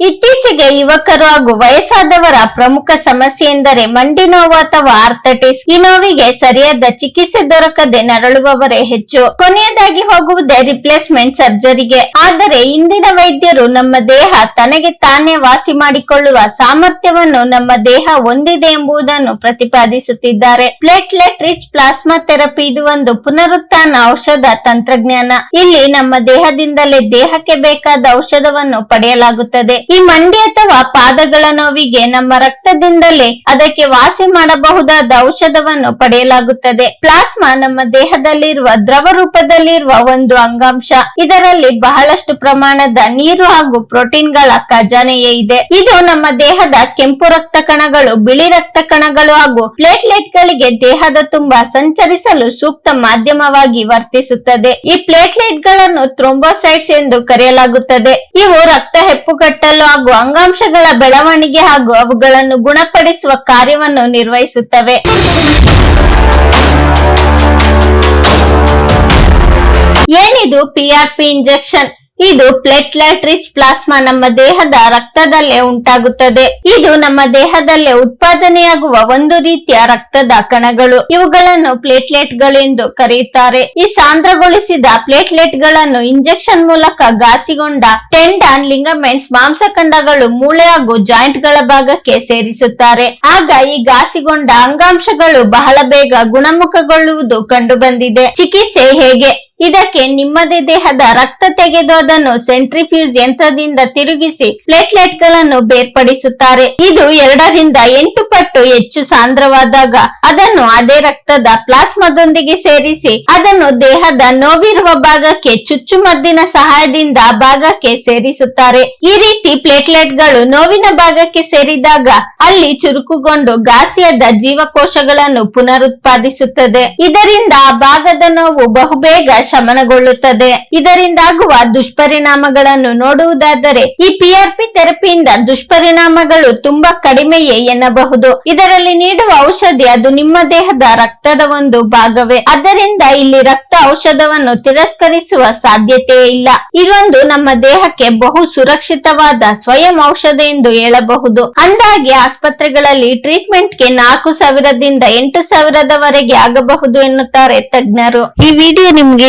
ಇತ್ತೀಚೆಗೆ ಯುವಕರು ಹಾಗೂ ವಯಸ್ಸಾದವರ ಪ್ರಮುಖ ಸಮಸ್ಯೆ ಎಂದರೆ ಮಂಡಿ ನೋವು ಅಥವಾ ಆರ್ಥಟಿಸ್. ಈ ನೋವಿಗೆ ಸರಿಯಾದ ಚಿಕಿತ್ಸೆ ದೊರಕದೆ ನರಳುವವರೇ ಹೆಚ್ಚು. ಕೊನೆಯದಾಗಿ ಹೋಗುವುದೇ ರಿಪ್ಲೇಸ್ಮೆಂಟ್ ಸರ್ಜರಿಗೆ. ಆದರೆ ಇಂದಿನ ವೈದ್ಯರು ನಮ್ಮ ದೇಹ ತನಗೆ ತಾನೇ ವಾಸಿ ಮಾಡಿಕೊಳ್ಳುವ ಸಾಮರ್ಥ್ಯವನ್ನು ನಮ್ಮ ದೇಹ ಹೊಂದಿದೆ ಎಂಬುದನ್ನು ಪ್ರತಿಪಾದಿಸುತ್ತಿದ್ದಾರೆ. ಪ್ಲೇಟ್ಲೆಟ್ ರಿಚ್ ಪ್ಲಾಸ್ಮಾ ಥೆರಪಿ ಇದು ಒಂದು ಪುನರುತ್ಥಾನ ಔಷಧ ತಂತ್ರಜ್ಞಾನ. ಇಲ್ಲಿ ನಮ್ಮ ದೇಹದಿಂದಲೇ ದೇಹಕ್ಕೆ ಬೇಕಾದ ಔಷಧವನ್ನು ಪಡೆಯಲಾಗುತ್ತದೆ. ಈ ಮಂಡಿ ಅಥವಾ ಪಾದಗಳ ನೋವಿಗೆ ನಮ್ಮ ರಕ್ತದಿಂದಲೇ ಅದಕ್ಕೆ ವಾಸಿ ಮಾಡಬಹುದಾದ ಔಷಧವನ್ನು ಪಡೆಯಲಾಗುತ್ತದೆ. ಪ್ಲಾಸ್ಮಾ ನಮ್ಮ ದೇಹದಲ್ಲಿರುವ ದ್ರವ ರೂಪದಲ್ಲಿರುವ ಒಂದು ಅಂಗಾಂಶ. ಇದರಲ್ಲಿ ಬಹಳಷ್ಟು ಪ್ರಮಾಣದ ನೀರು ಹಾಗೂ ಪ್ರೋಟೀನ್ಗಳ ಖಜಾನೆಯೇ ಇದೆ. ಇದು ನಮ್ಮ ದೇಹದ ಕೆಂಪು ರಕ್ತ ಕಣಗಳು, ಬಿಳಿ ರಕ್ತ ಕಣಗಳು ಹಾಗೂ ಪ್ಲೇಟ್ಲೆಟ್ ಗಳಿಗೆ ದೇಹದ ತುಂಬಾ ಸಂಚರಿಸಲು ಸೂಕ್ತ ಮಾಧ್ಯಮವಾಗಿ ವರ್ತಿಸುತ್ತದೆ. ಈ ಪ್ಲೇಟ್ಲೆಟ್ಗಳನ್ನು ಥ್ರೋಂಬೋಸೈಟ್ಸ್ ಎಂದು ಕರೆಯಲಾಗುತ್ತದೆ. ಇವು ರಕ್ತ ಹೆಪ್ಪುಗಟ್ಟಲು ಹಾಗೂ ಅಂಗಾಂಶಗಳ ಬೆಳವಣಿಗೆ ಹಾಗೂ ಅವುಗಳನ್ನು ಗುಣಪಡಿಸುವ ಕಾರ್ಯವನ್ನು ನಿರ್ವಹಿಸುತ್ತವೆ. ಏನಿದು ಪಿಆರ್ಪಿ ಇಂಜೆಕ್ಷನ್ ಇದು ಪ್ಲೇಟ್ಲೆಟ್ ರಿಚ್ ಪ್ಲಾಸ್ಮಾ ನಮ್ಮ ದೇಹದ ರಕ್ತದಲ್ಲೇ ಉಂಟಾಗುತ್ತದೆ. ಇದು ನಮ್ಮ ದೇಹದಲ್ಲೇ ಉತ್ಪಾದನೆಯಾಗುವ ಒಂದು ರೀತಿಯ ರಕ್ತದ ಕಣಗಳು. ಇವುಗಳನ್ನು ಪ್ಲೇಟ್ಲೆಟ್ಗಳು ಎಂದು ಕರೆಯುತ್ತಾರೆ. ಈ ಸಾಂದ್ರಗೊಳಿಸಿದ ಪ್ಲೇಟ್ಲೆಟ್ಗಳನ್ನು ಇಂಜೆಕ್ಷನ್ ಮೂಲಕ ಘಾಸಿಗೊಂಡ ಟೆಂಡನ್ ಲಿಂಗಮೆಂಟ್ಸ್ ಮಾಂಸಖಂಡಗಳು ಮೂಳೆ ಹಾಗೂ ಜಾಯಿಂಟ್ಗಳ ಭಾಗಕ್ಕೆ ಸೇರಿಸುತ್ತಾರೆ. ಆಗ ಈ ಘಾಸಿಗೊಂಡ ಅಂಗಾಂಶಗಳು ಬಹಳ ಬೇಗ ಗುಣಮುಖಗೊಳ್ಳುವುದು ಕಂಡುಬಂದಿದೆ. ಚಿಕಿತ್ಸೆ ಹೇಗೆ? ಇದಕ್ಕೆ ನಿಮ್ಮದೇ ದೇಹದ ರಕ್ತ ತೆಗೆದು ಅದನ್ನು ಸೆಂಟ್ರಿಫ್ಯೂಸ್ ಯಂತ್ರದಿಂದ ತಿರುಗಿಸಿ ಪ್ಲೇಟ್ಲೆಟ್ಗಳನ್ನು ಬೇರ್ಪಡಿಸುತ್ತಾರೆ. ಇದು ಎರಡರಿಂದ ಎಂಟು ಪಟ್ಟು ಹೆಚ್ಚು ಸಾಂದ್ರವಾದಾಗ ಅದನ್ನು ಅದೇ ರಕ್ತದ ಪ್ಲಾಸ್ಮಾದೊಂದಿಗೆ ಸೇರಿಸಿ ಅದನ್ನು ದೇಹದ ನೋವಿರುವ ಭಾಗಕ್ಕೆ ಚುಚ್ಚುಮದ್ದಿನ ಸಹಾಯದಿಂದ ಭಾಗಕ್ಕೆ ಸೇರಿಸುತ್ತಾರೆ. ಈ ರೀತಿ ಪ್ಲೇಟ್ಲೆಟ್ಗಳು ನೋವಿನ ಭಾಗಕ್ಕೆ ಸೇರಿದಾಗ ಅಲ್ಲಿ ಚುರುಕುಗೊಂಡು ಘಾಸಿಯಾದ ಜೀವಕೋಶಗಳನ್ನು ಪುನರುತ್ಪಾದಿಸುತ್ತದೆ. ಇದರಿಂದ ಆ ಭಾಗದ ನೋವು ಬಹುಬೇಗ ಶಮನಗೊಳ್ಳುತ್ತದೆ. ಇದರಿಂದಾಗುವ ದುಷ್ಪರಿಣಾಮಗಳನ್ನು ನೋಡುವುದಾದರೆ ಈ ಪಿಆರ್ಪಿ ಥೆರಪಿಯಿಂದ ದುಷ್ಪರಿಣಾಮಗಳು ತುಂಬಾ ಕಡಿಮೆಯೇ ಎನ್ನಬಹುದು. ಇದರಲ್ಲಿ ನೀಡುವ ಔಷಧಿ ಅದು ನಿಮ್ಮ ದೇಹದ ರಕ್ತದ ಒಂದು ಭಾಗವೇ. ಆದ್ದರಿಂದ ಇಲ್ಲಿ ರಕ್ತ ಔಷಧವನ್ನು ತಿರಸ್ಕರಿಸುವ ಸಾಧ್ಯತೆಯೇ ಇಲ್ಲ. ಇದೊಂದು ನಮ್ಮ ದೇಹಕ್ಕೆ ಬಹು ಸುರಕ್ಷಿತವಾದ ಸ್ವಯಂ ಔಷಧ ಎಂದು ಹೇಳಬಹುದು. ಅಂದಾಗೆ ಆಸ್ಪತ್ರೆಗಳಲ್ಲಿ ಟ್ರೀಟ್ಮೆಂಟ್ಗೆ ನಾಲ್ಕು ಸಾವಿರದಿಂದ ಎಂಟು ಸಾವಿರದವರೆಗೆ ಆಗಬಹುದು ಎನ್ನುತ್ತಾರೆ ತಜ್ಞರು. ಈ ವಿಡಿಯೋ ನಿಮ್ಗೆ